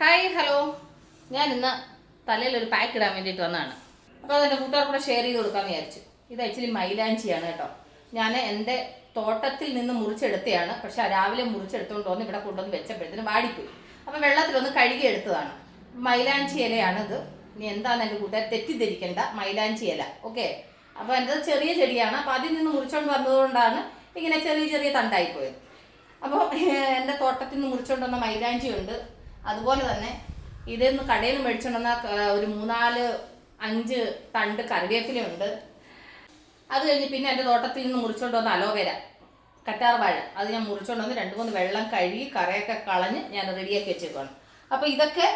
Hi hello ഞാൻ ഇന്ന് തലയിൽ ഒരു പാക്ക് ഇടാൻ വേണ്ടിയിട്ട് വന്നതാണ്. അപ്പോൾ അതെന്റെ കൂട്ടുകാർ കൂടെ ഷെയർ ചെയ്ത് കൊടുക്കാമെന്ന് വിചാരിച്ചു. ഇത് ആക്ച്വലി മൈലാഞ്ചിയാണ് കേട്ടോ. ഞാൻ എന്റെ തോട്ടത്തിൽ നിന്ന് മുറിച്ചെടുത്തതാണ് പക്ഷെ രാവിലെ മുറിച്ചെടുത്തുകൊണ്ട് വന്ന് ഇവിടെ കൊണ്ടുവന്ന് വെച്ചപ്പോഴത്തേന് വാടിപ്പോയി. അപ്പോൾ വെള്ളത്തിലൊന്ന് കഴുകി എടുത്തതാണ്. മൈലാഞ്ചി ഇലയാണ് ഇത് ഇനി എന്താണെന്ന് എന്റെ കൂട്ടുകാർ തെറ്റിദ്ധരിക്കേണ്ട. മൈലാഞ്ചി ഇല. ഓക്കെ അപ്പോൾ എന്റെ ചെറിയ ചെടിയാണ്. അപ്പോൾ അതിൽ നിന്ന് മുറിച്ചുകൊണ്ട് വന്നതുകൊണ്ടാണ് ഇങ്ങനെ ചെറിയ ചെറിയ തണ്ടായിപ്പോയത്. അപ്പോൾ എന്റെ തോട്ടത്തിൽ നിന്ന് മുറിച്ചുകൊണ്ട് വന്ന മൈലാഞ്ചി ഉണ്ട് അതുപോലെ തന്നെ ഇതിൽ നിന്ന് കടയിൽ നിന്ന് മേടിച്ചുകൊണ്ട് വന്ന ഒരു മൂന്നാൽ അഞ്ച് തണ്ട് കറിവേപ്പിലയുണ്ട് അത് കഴിഞ്ഞ് പിന്നെ എന്റെ തോട്ടത്തിൽ നിന്ന് മുറിച്ചുകൊണ്ട് വന്ന അലോവേര കറ്റാർ വാഴ. അത് ഞാൻ മുറിച്ചുകൊണ്ട് വന്ന് രണ്ട് മൂന്ന് വെള്ളം കഴുകി കറയൊക്കെ കളഞ്ഞ് ഞാൻ റെഡിയാക്കി വെച്ചേക്കുവാണ്. അപ്പോൾ ഇതൊക്കെ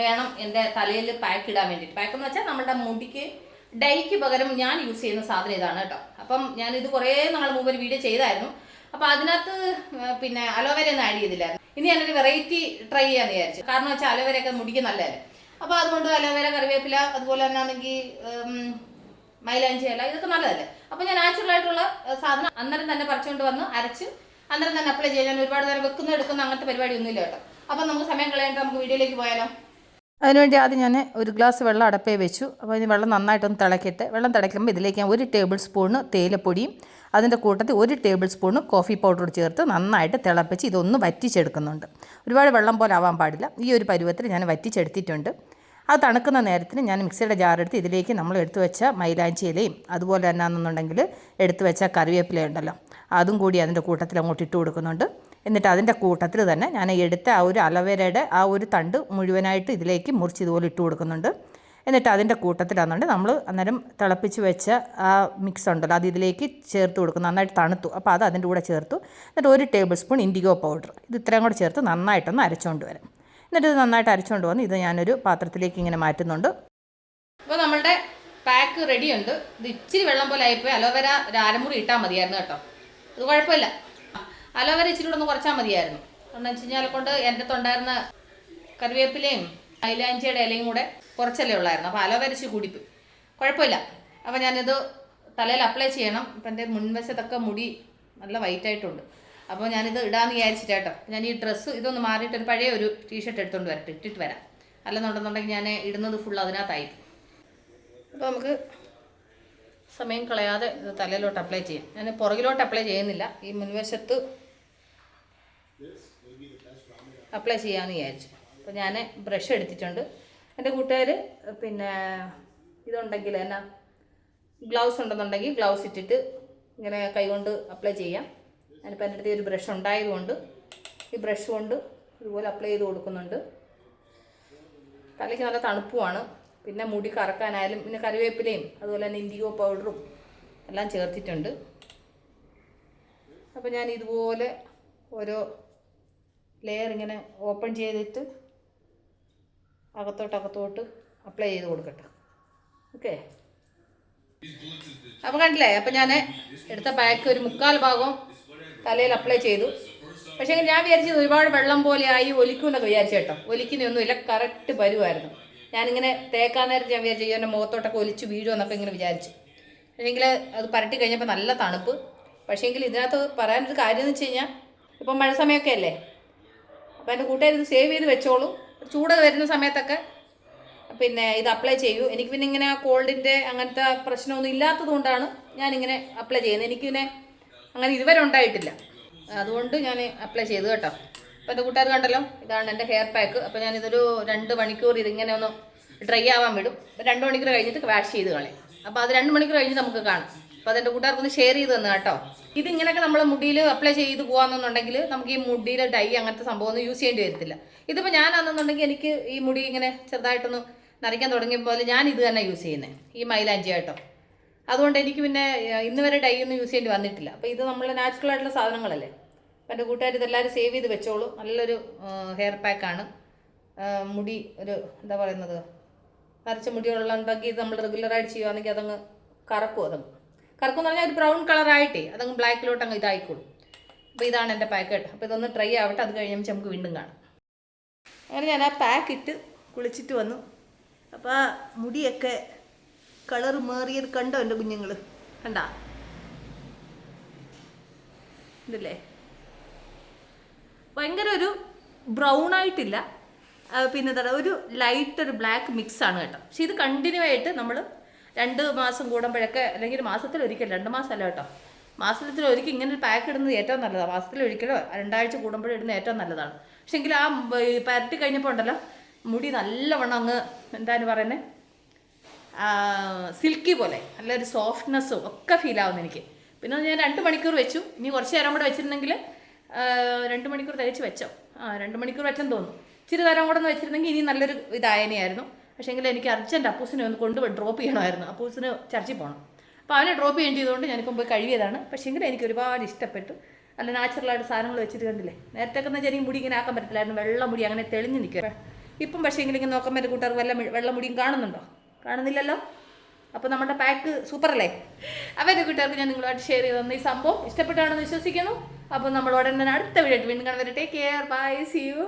വേണം എന്റെ തലയിൽ പാക്ക് ഇടാൻ വേണ്ടിയിട്ട്. പാക്ക് എന്ന് വെച്ചാൽ നമ്മുടെ മുടിക്ക് ഡൈക്ക് പകരം ഞാൻ യൂസ് ചെയ്യുന്ന സാധനം ഇതാണ് കേട്ടോ. അപ്പം ഞാൻ ഇത് കുറേ നാൾ മുമ്പ് ഒരു വീഡിയോ ചെയ്തായിരുന്നു. അപ്പോൾ അതിനകത്ത് പിന്നെ അലോവേര ഒന്നും ആഡ് ചെയ്തില്ലായിരുന്നു. ഇനി ഞാനൊരു വെറൈറ്റി ട്രൈ ചെയ്യാന്ന് വിചാരിച്ചു. കാരണം വെച്ചാൽ അലോവേരയൊക്കെ മുടിക്ക് നല്ലതല്ലേ. അപ്പോൾ അതുകൊണ്ട് അലോവേര കറിവേപ്പില അതുപോലെ തന്നെ ആണെങ്കിൽ മൈലാഞ്ചി ഇതൊക്കെ നല്ലതല്ലേ. അപ്പോൾ ഞാൻ നാച്ചുറൽ ആയിട്ടുള്ള സാധനം അന്നേരം തന്നെ പറിച്ചുകൊണ്ട് വന്ന് അരച്ച് അന്നേരം തന്നെ അപ്ലൈ ചെയ്യാൻ ഒരുപാട് നേരം വെക്കുന്ന എടുക്കുന്ന അങ്ങനത്തെ പരിപാടി ഒന്നുമില്ല കേട്ടോ. അപ്പോൾ നമുക്ക് സമയം കളയാണ്ട് നമുക്ക് വീഡിയോയിലേക്ക് പോയാലോ? അതിനുവേണ്ടി ആദ്യം ഞാൻ ഒരു ഗ്ലാസ് വെള്ളം അടപ്പേ വെച്ചു. അപ്പോൾ ഇനി വെള്ളം നന്നായിട്ടൊന്ന് തിളക്കട്ടെ. വെള്ളം തിളയ്ക്കുമ്പോൾ ഇതിലേക്ക് ഞാൻ ഒരു ടേബിൾ സ്പൂണ് തേയിലപ്പൊടിയും അതിന്റെ കൂട്ടത്തിൽ ഒരു ടേബിൾ സ്പൂണ് കോഫി പൗഡർ ചേർത്ത് നന്നായിട്ട് തിളപ്പിച്ച് ഇതൊന്ന് വറ്റിച്ചെടുക്കുന്നുണ്ട്. ഒരുപാട് വെള്ളം പോലെ ആവാൻ പാടില്ല. ഈ ഒരു പരുവത്തിൽ ഞാൻ വറ്റിച്ചെടുത്തിട്ടുണ്ട്. അത് തണുക്കുന്ന നേരത്തിന് ഞാൻ മിക്സിയുടെ ജാറെടുത്ത് ഇതിലേക്ക് നമ്മൾ എടുത്തു വെച്ച മൈലാഞ്ചി ഇലയും അതുപോലെ തന്നെ എന്നുണ്ടെങ്കിൽ എടുത്തു വെച്ച കറിവേപ്പില ഉണ്ടല്ലോ അതും കൂടി അതിന്റെ കൂട്ടത്തിൽ അങ്ങോട്ട് ഇട്ട് കൊടുക്കുന്നുണ്ട്. എന്നിട്ട് അതിന്റെ കൂട്ടത്തിൽ തന്നെ ഞാൻ എടുത്ത ആ ഒരു അലവേരയുടെ ആ ഒരു തണ്ട് മുഴുവനായിട്ട് ഇതിലേക്ക് മുറിച്ച് ഇതുപോലെ ഇട്ട് കൊടുക്കുന്നുണ്ട്. എന്നിട്ട് അതിന്റെ കൂട്ടത്തിലാണെന്നുണ്ട് നമ്മൾ അന്നേരം തിളപ്പിച്ച് വെച്ച ആ മിക്സ് ഉണ്ടല്ലോ അത് ഇതിലേക്ക് ചേർത്ത് കൊടുക്കും. നന്നായിട്ട് തണുത്തു. അപ്പോൾ അത് അതിന്റെ കൂടെ ചേർത്തു. എന്നിട്ട് ഒരു ടേബിൾ സ്പൂൺ ഇൻഡിഗോ പൗഡർ. ഇത് ഇത്രയും കൂടെ ചേർത്ത് നന്നായിട്ടൊന്ന് അരച്ചുകൊണ്ട് വരാം. എന്നിട്ട് ഇത് നന്നായിട്ട് അരച്ചുകൊണ്ട് വന്ന് ഇത് ഞാനൊരു പാത്രത്തിലേക്ക് ഇങ്ങനെ മാറ്റുന്നുണ്ട്. അപ്പോൾ നമ്മളുടെ പാക്ക് റെഡിയുണ്ട്. ഇത് ഇച്ചിരി വെള്ളം പോലെ ആയിപ്പോയി. അലോവേര ഒരു അരമുറി ഇട്ടാൽ മതിയായിരുന്നു കേട്ടോ. അത് കുഴപ്പമില്ല. അലോവേര ഇച്ചിരി കൂടെ ഒന്ന് കുറച്ചാൽ മതിയായിരുന്നു. കാരണം വെച്ച് കഴിഞ്ഞാൽ കൊണ്ട് എന്റെ തൊണ്ടായിരുന്ന കറിവേപ്പിലയും അയിലാഞ്ചിയുടെ ഇലയും കൂടെ കുറച്ചല്ലേ ഉള്ളായിരുന്നു. അപ്പോൾ അലോവേര ഇച്ചിരി കൂടിപ്പോയി. കുഴപ്പമില്ല. അപ്പോൾ ഞാനിത് തലയിൽ അപ്ലൈ ചെയ്യണം. ഇപ്പം എന്റെ മുൻവശത്തൊക്കെ മുടി നല്ല വൈറ്റ് ആയിട്ടുണ്ട്. അപ്പോൾ ഞാനിത് ഇടാന്ന് വിചാരിച്ചിട്ടാട്ടോ ഞാൻ ഈ ഡ്രസ്സ് ഇതൊന്ന് മാറിയിട്ട് ഒരു പഴയ ഒരു ടീഷർട്ട് എടുത്തുകൊണ്ട് വരട്ടെ. ഇട്ടിട്ട് വരാം. അല്ലെന്നുണ്ടെന്നുണ്ടെങ്കിൽ ഞാൻ ഇടുന്നത് ഫുൾ അതിനകത്തായി. അപ്പോൾ നമുക്ക് സമയം കളയാതെ ഇത് തലയിലോട്ട് അപ്ലൈ ചെയ്യാം. ഞാൻ പുറകിലോട്ട് അപ്ലൈ ചെയ്യുന്നില്ല. ഈ മുൻവശത്ത് അപ്ലൈ ചെയ്യാമെന്ന് വിചാരിച്ചു. അപ്പോൾ ഞാൻ ബ്രഷ് എടുത്തിട്ടുണ്ട്. എന്റെ കൂട്ടുകാർ പിന്നെ ഇതുണ്ടെങ്കിൽ എന്നാ ഗ്ലൗസ് ഉണ്ടെന്നുണ്ടെങ്കിൽ ഗ്ലൗസ് ഇട്ടിട്ട് ഇങ്ങനെ കൈകൊണ്ട് അപ്ലൈ ചെയ്യാം. ഞാനിപ്പോൾ എന്റെ അടുത്ത് ഒരു ബ്രഷ് ഉണ്ടായതുകൊണ്ട് ഈ ബ്രഷ് കൊണ്ട് ഇതുപോലെ അപ്ലൈ ചെയ്ത് കൊടുക്കുന്നുണ്ട്. തലയ്ക്ക് നല്ല തണുപ്പുമാണ്. പിന്നെ മുടി കറക്കാനായാലും പിന്നെ കറിവേപ്പിലയും അതുപോലെ തന്നെ ഇൻഡിഗോ പൗഡറും എല്ലാം ചേർത്തിട്ടുണ്ട്. അപ്പോൾ ഞാൻ ഇതുപോലെ ഓരോ ലെയർ ഇങ്ങനെ ഓപ്പൺ ചെയ്തിട്ട് അകത്തോട്ട് അകത്തോട്ട് അപ്ലൈ ചെയ്ത് കൊടുക്കട്ടെ. ഓക്കെ അപ്പോൾ കണ്ടില്ലേ? അപ്പം ഞാൻ എടുത്ത പാക്ക് ഒരു മുക്കാൽ ഭാഗം തലയിൽ അപ്ലൈ ചെയ്തു. പക്ഷേ ഞാൻ വിചാരിച്ചത് ഒരുപാട് വെള്ളം പോലെ ആയി ഒലിക്കുമെന്നൊക്കെ വിചാരിച്ചു കേട്ടോ. ഒലിക്കുന്നൊന്നുമില്ല കറക്റ്റ് പരുവായിരുന്നു ഞാനിങ്ങനെ തേക്കാൻ നേരത്തെ ഞാൻ വിചാരിച്ചു എന്റെ മുഖത്തോട്ടൊക്കെ ഒലിച്ച് വീഴുമെന്നൊക്കെ ഇങ്ങനെ വിചാരിച്ചു. അല്ലെങ്കിൽ അത് പരട്ടി കഴിഞ്ഞപ്പോൾ നല്ല തണുപ്പ്. പക്ഷേ പക്ഷേങ്കിൽ ഇതിനകത്ത് പറയാനൊരു കാര്യം എന്ന് വെച്ച് കഴിഞ്ഞാൽ ഇപ്പം മഴ സമയമൊക്കെ അല്ലേ? അപ്പോൾ എന്റെ കൂട്ടുകാർ ഇത് സേവ് ചെയ്ത് വെച്ചോളൂ. ചൂട് വരുന്ന സമയത്തൊക്കെ പിന്നെ ഇത് അപ്ലൈ ചെയ്യൂ. എനിക്ക് പിന്നെ ഇങ്ങനെ കോൾഡിന്റെ അങ്ങനത്തെ പ്രശ്നമൊന്നും ഇല്ലാത്തത് കൊണ്ടാണ് ഞാനിങ്ങനെ അപ്ലൈ ചെയ്യുന്നത്. എനിക്ക് പിന്നെ അങ്ങനെ ഇതുവരെ ഉണ്ടായിട്ടില്ല. അതുകൊണ്ട് ഞാൻ അപ്ലൈ ചെയ്തു കേട്ടോ. അപ്പോൾ എന്റെ കൂട്ടുകാർ കണ്ടല്ലോ ഇതാണ് എന്റെ ഹെയർ പാക്ക് അപ്പോൾ ഞാനിതൊരു രണ്ട് മണിക്കൂർ ഇതിങ്ങനെ ഒന്ന് ഡ്രൈ ആവാൻ വിടും. രണ്ട് മണിക്കൂർ കഴിഞ്ഞിട്ട് വാഷ് ചെയ്ത് കളയും. അപ്പോൾ അത് രണ്ട് മണിക്കൂർ കഴിഞ്ഞ് നമുക്ക് കാണാം. അപ്പോൾ അതെന്റെ കൂട്ടുകാർക്കൊന്ന് ഷെയർ ചെയ്ത് തന്നെ കേട്ടോ. ഇത് ഇങ്ങനെയൊക്കെ നമ്മൾ മുടിയിൽ അപ്ലൈ ചെയ്ത് പോകാമെന്നുണ്ടെങ്കിൽ നമുക്ക് ഈ മുടിയിൽ ഡൈ അങ്ങനത്തെ സംഭവം ഒന്നും യൂസ് ചെയ്യേണ്ടി വരത്തില്ല. ഇതിപ്പോൾ ഞാനാണെന്നുണ്ടെങ്കിൽ എനിക്ക് ഈ മുടി ഇങ്ങനെ ചെറുതായിട്ടൊന്ന് നരയ്ക്കാൻ തുടങ്ങിയപ്പോൾ ഞാൻ ഇത് തന്നെ യൂസ് ചെയ്യുന്നത് ഈ മൈലാഞ്ചി കേട്ടോ അതുകൊണ്ട് എനിക്ക് പിന്നെ ഇന്ന് വരെ ഡൈ ഒന്നും യൂസ് ചെയ്യേണ്ടി വന്നിട്ടില്ല. അപ്പോൾ ഇത് നമ്മൾ നാച്ചുറൽ ആയിട്ടുള്ള സാധനങ്ങളല്ലേ? അപ്പം എന്റെ കൂട്ടുകാർ ഇതെല്ലാവരും സേവ് ചെയ്ത് വെച്ചോളൂ. നല്ലൊരു ഹെയർ പാക്കാണ് മുടി ഒരു എന്താ പറയുന്നത്? നരച്ച മുടികളുണ്ടെങ്കിൽ ഇത് നമ്മൾ റെഗുലറായിട്ട് ചെയ്യുകയാണെങ്കിൽ അതങ്ങ് കറക്കും അതങ്ങ്. കറക്കും എന്ന് പറഞ്ഞാൽ ഒരു ബ്രൗൺ കളറായിട്ടേ അതങ്ങ് ബ്ലാക്കിലോട്ട് അങ്ങ് ഇതായിക്കോളും. അപ്പോൾ ഇതാണ് എന്റെ പാക്ക് കേട്ടോ. അപ്പോൾ ഇതൊന്ന് ട്രൈ ആവട്ടെ അത് കഴിയുമ്പോൾ നമുക്ക് വീണ്ടും കാണാം. അങ്ങനെ ഞാൻ ആ പാക്ക് ഇട്ട് കുളിച്ചിട്ട് വന്നു. അപ്പോൾ ആ മുടിയൊക്കെ കളർ മാറിയത് കണ്ടോ എന്റെ കുഞ്ഞുങ്ങൾ കണ്ടാ? ഇതല്ലേ? ഭയങ്കര ഒരു ബ്രൗൺ ആയിട്ടില്ല. പിന്നെ എന്താ ഒരു ലൈറ്റ് ഒരു ബ്ലാക്ക് മിക്സ് ആണ് കേട്ടോ. പക്ഷെ ഇത് കണ്ടിന്യൂ ആയിട്ട് നമ്മൾ രണ്ട് മാസം കൂടുമ്പോഴൊക്കെ അല്ലെങ്കിൽ മാസത്തിൽ ഒരിക്കൽ രണ്ട് മാസമല്ല കേട്ടോ. മാസത്തിൽ ഒരിക്കൽ ഇങ്ങനെ ഒരു പാക്ക് ഇടുന്നത് ഏറ്റവും നല്ലതാണ് മാസത്തിൽ ഒരിക്കലോ രണ്ടാഴ്ച കൂടുമ്പോഴും ഇടുന്നത് ഏറ്റവും നല്ലതാണ്. പക്ഷെ എങ്കിൽ ആ പരട്ടി കഴിഞ്ഞപ്പോൾ ഉണ്ടല്ലോ മുടി നല്ലവണ്ണം അങ്ങ് എന്താണ് പറയുന്നത് സിൽക്കി പോലെ നല്ലൊരു സോഫ്റ്റ്നെസ്സും ഒക്കെ ഫീൽ ആവുന്നു എനിക്ക്. പിന്നെ ഞാൻ രണ്ട് മണിക്കൂർ വെച്ചു. ഇനി കുറച്ച് നേരം കൂടെ വെച്ചിരുന്നെങ്കിൽ രണ്ട് മണിക്കൂർ തികച്ച് വെച്ചോ. ആ രണ്ട് മണിക്കൂർ വെച്ചെന്ന് തോന്നുന്നു. ഇച്ചിരി നേരം കൂടെ ഒന്ന് വെച്ചിരുന്നെങ്കിൽ ഇനി നല്ലൊരു ഇതായനെയായിരുന്നു. പക്ഷേ എങ്കിൽ എനിക്ക് അർജന്റ് അപ്പൂസിനെ ഒന്ന് കൊണ്ടുപോയി ഡ്രോപ്പ് ചെയ്യണമായിരുന്നു. അപ്പൂസിന് ചർച്ചിൽ പോകണം അപ്പോൾ അവനെ ഡ്രോപ്പ് ചെയ്യേണ്ടി ചെയ്തുകൊണ്ട് ഞാനിപ്പം പോയി കഴിയതാണ് പക്ഷേ എങ്കിൽ എനിക്ക് ഒരുപാട് ഇഷ്ടപ്പെട്ടു. നല്ല നാച്ചുറലായിട്ട് സാധനങ്ങൾ വെച്ചിട്ട് കണ്ടില്ലേ? നേരത്തെ ഒക്കെ ചെറിയ മുടി ഇങ്ങനെ ആക്കാൻ പറ്റത്തില്ലായിരുന്നു. വെള്ള മുടി അങ്ങനെ തെളിഞ്ഞ് നിൽക്കുക ഇപ്പം പക്ഷേ എങ്കിലും ഇങ്ങനെ നോക്കാൻ പറ്റും കൂട്ടർ വല്ല വെള്ള മുടിയും കാണുന്നുണ്ടോ? കാണുന്നില്ലല്ലോ? അപ്പോൾ നമ്മുടെ പാക്ക് സൂപ്പറല്ലേ അപ്പോൾ കൂട്ടുകാർക്ക് ഞാൻ നിങ്ങളുമായിട്ട് ഷെയർ ചെയ്ത് തന്ന ഈ സംഭവം ഇഷ്ടപ്പെട്ടാണെന്ന് വിശ്വസിക്കുന്നു. അപ്പോൾ നമ്മൾ ഉടനെ അടുത്ത വീഡിയോ വീണ്ടും കാണുന്നത് take care bye see you